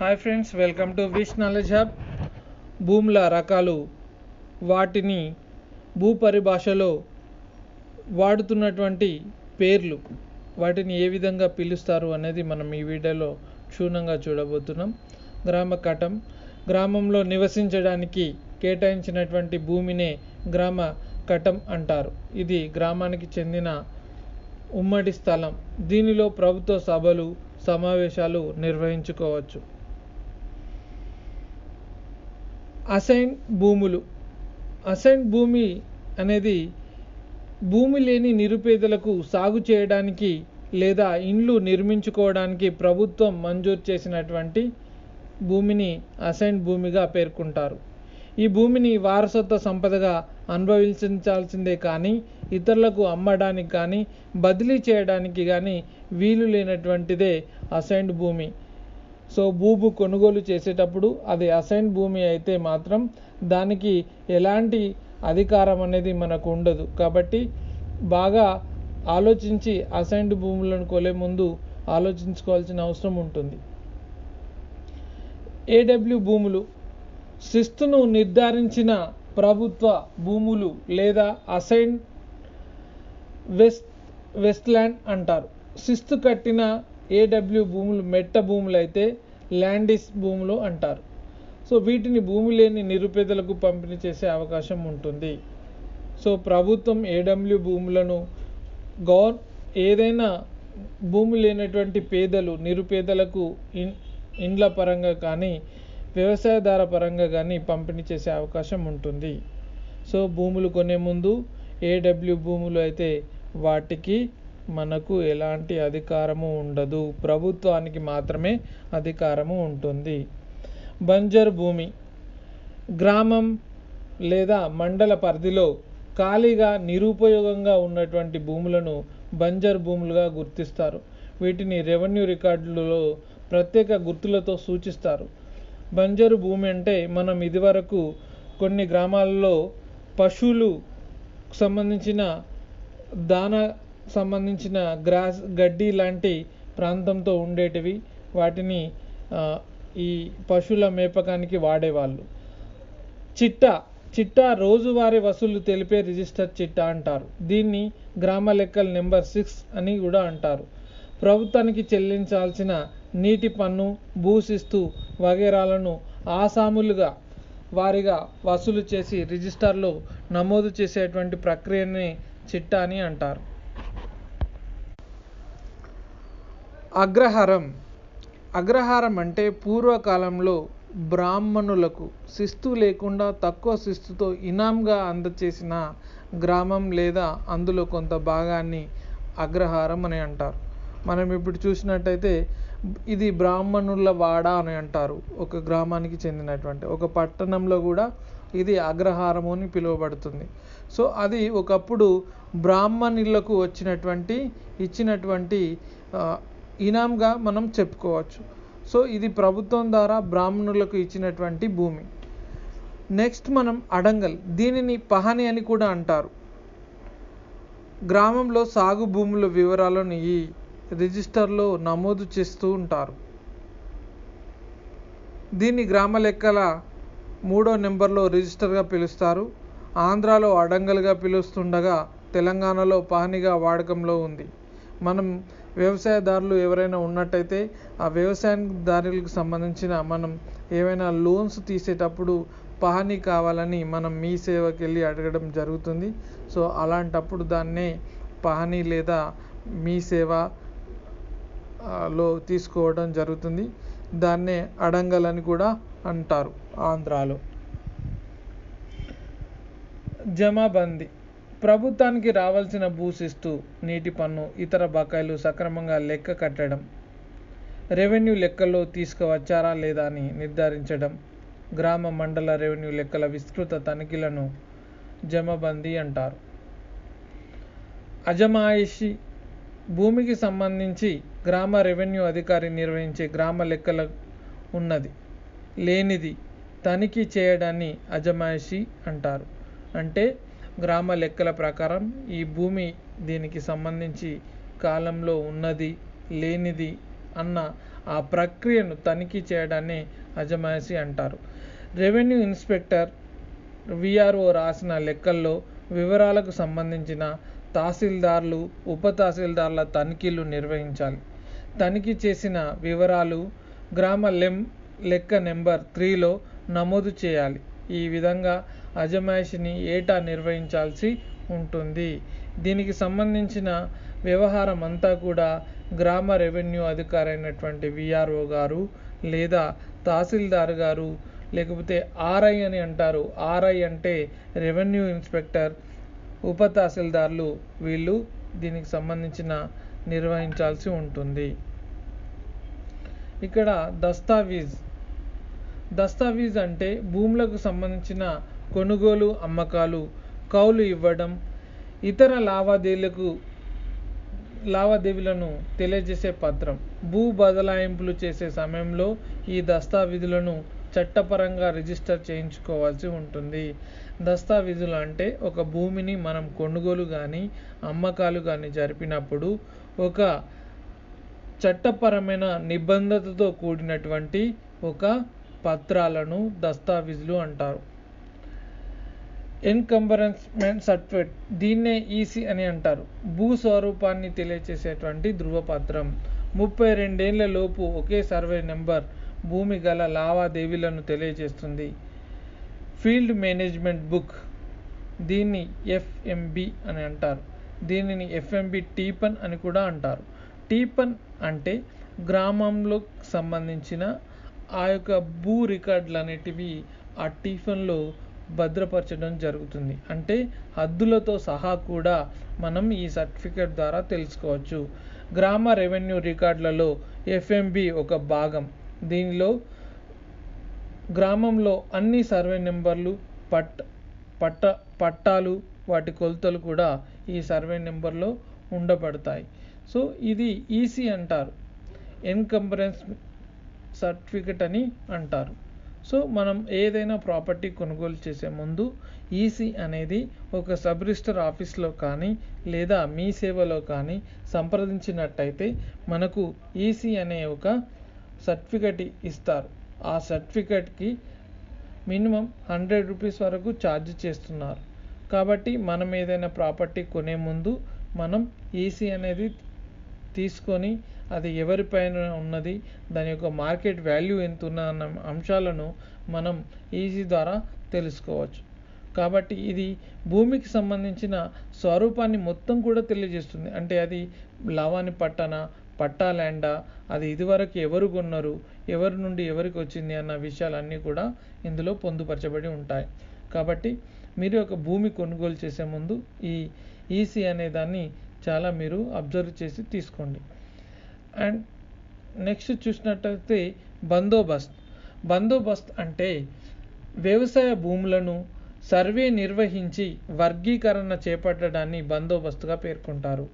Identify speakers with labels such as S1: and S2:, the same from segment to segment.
S1: Hi friends welcome to wish knowledge hub భూముల రకాలు వాటిని భూ పరిభాషలో వాడుతున్నటువంటి పేర్లు వాటిని ఏ విధంగా పిలుస్తారు అనేది మనం ఈ వీడియోలో క్షుణ్ణంగా చూడబోతున్నాం. గ్రామ కటం గ్రామంలో నివసించడానికి కేటాయించినటువంటి భూమినే గ్రామ కటం అంటారు. ఇది గ్రామానికి చెందిన ఉమ్మడి స్థలం. దీనిలో ప్రభుత్వ సభలు సమావేశాలు నిర్వహించుకోవచ్చు. అసైన్ భూములు. అసైన్ భూమి అనేది భూమి లేని నిరుపేదలకు సాగు చేయడానికి లేదా ఇండ్లు నిర్మించుకోవడానికి ప్రభుత్వం మంజూరు చేసినటువంటి భూమిని అసైన్ భూమిగా పేర్కొంటారు. ఈ భూమిని వారసత్వ సంపదగా అనుభవించాల్సిందే కానీ ఇతరులకు అమ్మడానికి కానీ బదిలీ చేయడానికి కానీ వీలు లేనటువంటిదే అసైన్డ్ భూమి. సో భూము కొనుగోలు చేసేటప్పుడు అది అసైన్ భూమి అయితే మాత్రం దానికి ఎలాంటి అధికారం అనేది మనకు ఉండదు. కాబట్టి బాగా ఆలోచించి అసైన్డ్ భూములను కొలే ముందు ఆలోచించుకోవాల్సిన అవసరం ఉంటుంది. ఏడబ్ల్యూ భూములు శిస్తును నిర్ధారించిన ప్రభుత్వ భూములు లేదా అసైన్ వెస్ట్ వెస్ట్లాండ్ అంటారు. శిస్తు కట్టిన ఏడబ్ల్యూ భూములు మెట్ట భూములు అయితే ల్యాండిస్ భూములు అంటారు. సో వీటిని భూమి లేని నిరుపేదలకు పంపిణీ చేసే అవకాశం ఉంటుంది. సో ప్రభుత్వం ఏడబ్ల్యూ భూములను గవర్ ఏదైనా భూమి లేనటువంటి పేదలు నిరుపేదలకు ఇన్ ఇండ్ల పరంగా కానీ వ్యవసాయదార పరంగా కానీ పంపిణీ చేసే అవకాశం ఉంటుంది. సో భూములు కొనే ముందు ఏడబ్ల్యూ భూములు అయితే వాటికి మనకు ఎలాంటి అధికారము ఉండదు. ప్రభుత్వానికి మాత్రమే అధికారము ఉంటుంది. బంజర్ భూమి గ్రామం లేదా మండల పరిధిలో ఖాళీగా నిరుపయోగంగా ఉన్నటువంటి భూములను బంజర్ భూములుగా గుర్తిస్తారు. వీటిని రెవెన్యూ రికార్డులలో ప్రత్యేక గుర్తులతో సూచిస్తారు. బంజరు భూమి అంటే మనం ఇదివరకు కొన్ని గ్రామాలలో పశువులు సంబంధించిన దాన సంబంధించిన గ్రాస్ గడ్డి లాంటి ప్రాంతంతో ఉండేటివి. వాటిని ఈ పశువుల మేపకానికి వాడేవాళ్ళు. చిట్టా చిట్టా రోజువారీ వసూలు తెలిపే రిజిస్టర్ చిట్టా అంటారు. దీన్ని గ్రామ లెక్కల నెంబర్ సిక్స్ అని కూడా అంటారు. ప్రభుత్వానికి చెల్లించాల్సిన నీటి పన్ను భూశిస్తు వగేరాలను ఆసాములుగా వారిగా వసూలు చేసి రిజిస్టర్లో నమోదు చేసేటువంటి ప్రక్రియని చిట్టా అని అంటారు. అగ్రహారం. అగ్రహారం అంటే పూర్వకాలంలో బ్రాహ్మణులకు శిస్తు లేకుండా తక్కువ శిస్తుతో ఇనాంగా అందచేసిన గ్రామం లేదా అందులో కొంత భాగాన్ని అగ్రహారం అని అంటారు. మనం ఇప్పుడు చూసినట్టయితే ఇది బ్రాహ్మణుల వాడ అని అంటారు. ఒక గ్రామానికి చెందినటువంటి ఒక పట్టణంలో కూడా ఇది అగ్రహారము అని పిలువబడుతుంది. సో అది ఒకప్పుడు బ్రాహ్మణులకు వచ్చినటువంటి ఇచ్చినటువంటి ఇనాంగా మనం చెప్పుకోవచ్చు. సో ఇది ప్రభుత్వం ద్వారా బ్రాహ్మణులకు ఇచ్చినటువంటి భూమి. నెక్స్ట్ మనం అడంగల్ దీనిని పహని అని కూడా అంటారు. గ్రామంలో సాగు భూముల వివరాలను ఈ రిజిస్టర్లో నమోదు చేస్తూ ఉంటారు. దీన్ని గ్రామ లెక్కల మూడో నెంబర్లో రిజిస్టర్గా పిలుస్తారు. ఆంధ్రాలో అడంగల్గా పిలుస్తుండగా తెలంగాణలో పహనిగా వాడకంలో ఉంది. మనం వ్యవసాయదారులు ఎవరైనా ఉన్నట్టయితే ఆ వ్యవసాయదారులకు సంబంధించిన మనం ఏవైనా లోన్స్ తీసేటప్పుడు పహానీ కావాలని మనం మీ సేవకి వెళ్ళి అడగడం జరుగుతుంది. సో అలాంటప్పుడు దాన్నే పహానీ లేదా మీ సేవ లో తీసుకోవడం జరుగుతుంది. దాన్నే అడంగలని కూడా అంటారు ఆంధ్రాలో. జమాబందీ ప్రభుత్వానికి రావాల్సిన భూసిస్తూ నీటి పన్ను ఇతర బకాయిలు సక్రమంగా లెక్క కట్టడం రెవెన్యూ లెక్కల్లో తీసుకువచ్చారా లేదా అని నిర్ధారించడం గ్రామ మండల రెవెన్యూ లెక్కల విస్తృత తనిఖీలను జమబందీ అంటారు. అజమాయిషి భూమికి సంబంధించి గ్రామ రెవెన్యూ అధికారి నిర్వహించే గ్రామ లెక్కల ఉన్నది. లేనిది తనిఖీ చేయడాన్ని అజమాయిషి అంటారు. అంటే గ్రామ లెక్కల ప్రకారం ఈ భూమి దీనికి సంబంధించి కాలంలో ఉన్నది లేనిది అన్న ఆ ప్రక్రియను తనిఖీ చేయడాన్ని అజమాయిషి అంటారు. రెవెన్యూ ఇన్స్పెక్టర్ విఆర్ఓ రాసిన లెక్కల్లో వివరాలకు సంబంధించిన తహసీల్దార్లు ఉప తహసీల్దార్ల తనిఖీలు నిర్వహించాలి. తనిఖీ చేసిన వివరాలు గ్రామ లెం లెక్క నెంబర్ త్రీలో నమోదు చేయాలి. ఈ విధంగా అజమాయిషిని ఏటా నిర్వహించాల్సి ఉంటుంది. దీనికి సంబంధించిన వ్యవహారం అంతా కూడా గ్రామ రెవెన్యూ అధికారి అయినటువంటి విఆర్ఓ గారు లేదా తహసీల్దార్ గారు లేకపోతే ఆర్ఐ అని అంటారు. ఆర్ఐ అంటే రెవెన్యూ ఇన్స్పెక్టర్ ఉప తహసీల్దార్లు వీళ్ళు దీనికి సంబంధించిన నిర్వహించాల్సి ఉంటుంది. ఇక్కడ దస్తావీజ్. దస్తావీజ్ అంటే భూములకు సంబంధించిన కొనుగోలు అమ్మకాలు కౌలు ఇవ్వడం ఇతర లావాదేవీలకు లావాదేవీలను తెలియజేసే పత్రం. భూ బదలాయింపులు చేసే సమయంలో ఈ దస్తావీజులను చట్టపరంగా రిజిస్టర్ చేయించుకోవాల్సి ఉంటుంది. దస్తావీజులు అంటే ఒక భూమిని మనం కొనుగోలు కానీ అమ్మకాలు కానీ జరిపినప్పుడు ఒక చట్టపరమైన నిబంధనతో కూడినటువంటి ఒక పత్రాలను దస్తావీజులు అంటారు. ఎన్కంబరెన్స్మెంట్ సర్టిఫికేట్ దీన్నే ఈసీ అని అంటారు. భూ స్వరూపాన్ని తెలియచేసేటువంటి ధృవపత్రం ముప్పై రెండేళ్ళ లోపు ఒకే సర్వే నెంబర్ భూమి గల లావాదేవీలను తెలియజేస్తుంది ఫీల్డ్ మేనేజ్మెంట్ బుక్. దీన్ని ఎఫ్ఎంబి అని అంటారు. దీనిని ఎఫ్ఎంబి టీపన్ అని కూడా అంటారు. టీపన్ అంటే గ్రామంలో సంబంధించిన ఆ యొక్క భూ రికార్డులు అనేటివి ఆ టీఫన్లో భద్రపరచడం జరుగుతుంది. అంటే హద్దులతో సహా కూడా మనం ఈ సర్టిఫికేట్ ద్వారా తెలుసుకోవచ్చు. గ్రామ రెవెన్యూ రికార్డులలో ఎఫ్ఎంబి ఒక భాగం. దీనిలో గ్రామంలో అన్ని సర్వే నెంబర్లు పట్ పట్ట పట్టాలు వాటి కొలతలు కూడా ఈ సర్వే నెంబర్లో ఉండబడతాయి. సో ఇది ఈసీ అంటారు. ఎన్కంబరెన్స్ సర్టిఫికెట్ అని అంటారు. సో మనం ఏదైనా ప్రాపర్టీ కొనుగోలు చేసే ముందు ఈసీ అనేది ఒక సబ్ రిజిస్టర్ ఆఫీస్లో కానీ లేదా మీ సేవలో కానీ సంప్రదించినట్టయితే మనకు ఈసీ అనే ఒక సర్టిఫికెట్ ఇస్తారు. ఆ సర్టిఫికెట్కి మినిమం హండ్రెడ్ రూపీస్ వరకు ఛార్జ్ చేస్తున్నారు. కాబట్టి మనం ఏదైనా ప్రాపర్టీ కొనే ముందు మనం ఈసీ అనేది తీసుకొని అది ఎవరిపైన ఉన్నది దాని యొక్క మార్కెట్ వాల్యూ ఎంత ఉన్న అన్న అంశాలను మనం ఈజీ ద్వారా తెలుసుకోవచ్చు. కాబట్టి ఇది భూమికి సంబంధించిన స్వరూపాన్ని మొత్తం కూడా తెలియజేస్తుంది. అంటే అది లవాని పట్టణ పట్టా ల్యాండా అది ఇదివరకు ఎవరు కొన్నారు ఎవరి నుండి ఎవరికి వచ్చింది అన్న విషయాలన్నీ కూడా ఇందులో పొందుపరచబడి ఉంటాయి. కాబట్టి మీరు ఒక భూమి కొనుగోలు చేసే ముందు ఈ ఈసీ అనే దాన్ని చాలా మీరు అబ్జర్వ్ చేసి తీసుకోండి. అండ్ నెక్స్ట్ చూసినట్టయితే బందోబస్త్. బందోబస్త్ అంటే వ్యవసాయ భూములను సర్వే నిర్వహించి వర్గీకరణ చేపట్టడాన్ని బందోబస్తుగా పేర్కొంటారు.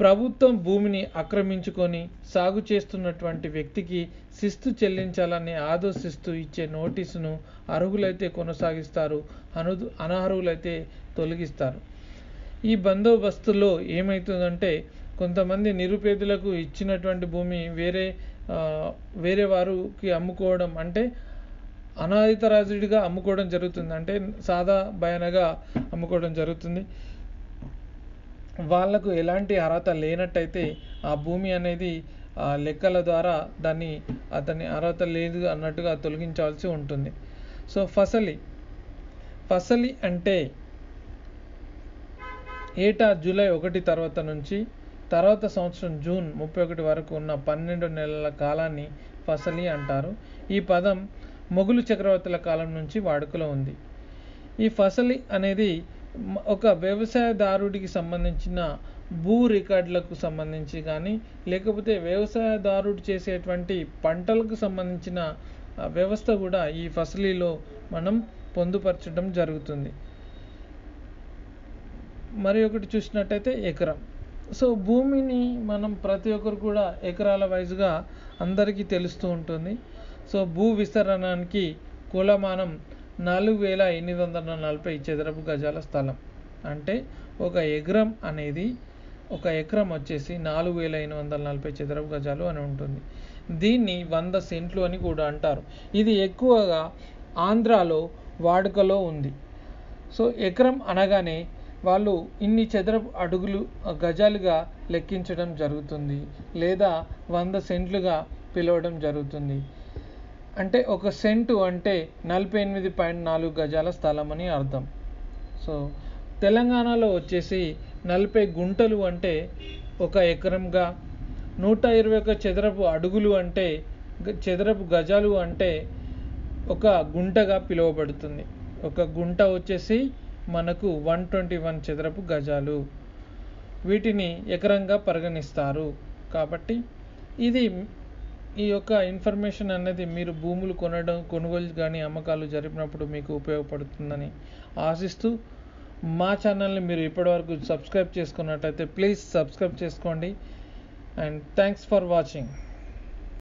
S1: ప్రభుత్వం భూమిని ఆక్రమించుకొని సాగు చేస్తున్నటువంటి వ్యక్తికి శిస్తు చెల్లించాలని ఆదేశిస్తూ ఇచ్చే నోటీసును అర్హులైతే కొనసాగిస్తారు అను అనర్హులైతే తొలగిస్తారు. ఈ బందోబస్తులో ఏమవుతుందంటే కొంతమంది నిరుపేదలకు ఇచ్చినటువంటి భూమి వేరే వేరే వారికి అమ్ముకోవడం అంటే అనాదితరాజుడిగా అమ్ముకోవడం జరుగుతుంది. అంటే సాదా బయనగా అమ్ముకోవడం జరుగుతుంది. వాళ్ళకు ఎలాంటి అర్హత లేనట్టయితే ఆ భూమి అనేది ఆ లెక్కల ద్వారా దాన్ని అతని అర్హత లేదు అన్నట్టుగా తొలగించాల్సి ఉంటుంది. సో ఫసలి. ఫసలి అంటే ఏటా జూలై ఒకటి తర్వాత నుంచి తర్వాత సంవత్సరం జూన్ ముప్పై ఒకటి వరకు ఉన్న పన్నెండు నెలల కాలాన్ని ఫసలి అంటారు. ఈ పదం మొగులు చక్రవర్తుల కాలం నుంచి వాడుకలో ఉంది. ఈ ఫసలి అనేది ఒక వ్యవసాయదారుడికి సంబంధించిన భూ రికార్డులకు సంబంధించి కానీ లేకపోతే వ్యవసాయదారుడు చేసేటువంటి పంటలకు సంబంధించిన వ్యవస్థ కూడా ఈ ఫసలీలో మనం పొందుపరచడం జరుగుతుంది. మరి ఒకటి చూసినట్టయితే ఎకరం. సో భూమిని మనం ప్రతి ఒక్కరు కూడా ఎకరాల వైజ్గా అందరికీ తెలుస్తూ ఉంటుంది. సో భూ విస్తరణానికి కులమానం నాలుగు వేల ఎనిమిది వందల నలభై చదరపు గజాల స్థలం. అంటే ఒక ఎకరం అనేది ఒక ఎకరం వచ్చేసి నాలుగు వేల ఎనిమిది వందల నలభై చదరపు గజాలు అని ఉంటుంది. దీన్ని వంద సెంట్లు అని కూడా అంటారు. ఇది ఎక్కువగా ఆంధ్రాలో వాడుకలో ఉంది. సో ఎకరం అనగానే వాళ్ళు ఇన్ని చదరపు అడుగులు గజాలుగా లెక్కించడం జరుగుతుంది లేదా వంద సెంట్లుగా పిలవడం జరుగుతుంది. అంటే ఒక సెంటు అంటే నలభై ఎనిమిది పాయింట్ నాలుగు గజాల స్థలం అని అర్థం. సో తెలంగాణలో వచ్చేసి నలభై గుంటలు అంటే ఒక ఎకరంగా నూట ఇరవై ఒక చదరపు అడుగులు అంటే చదరపు గజాలు అంటే ఒక గుంటగా పిలువబడుతుంది. ఒక గుంట వచ్చేసి మనకు వన్ ట్వంటీ వన్ చదరపు గజాలు. వీటిని ఎకరంగా పరిగణిస్తారు. కాబట్టి ఇది ఈ యొక్క ఇన్ఫర్మేషన్ అనేది మీరు భూములు కొనడం కొనుగోలు కానీ అమ్మకాలు జరిపినప్పుడు మీకు ఉపయోగపడుతుందని ఆశిస్తూ మా ఛానల్ని మీరు ఇప్పటివరకు సబ్స్క్రైబ్ చేసుకున్నట్టయితే ప్లీజ్ సబ్స్క్రైబ్ చేసుకోండి. And thanks for watching.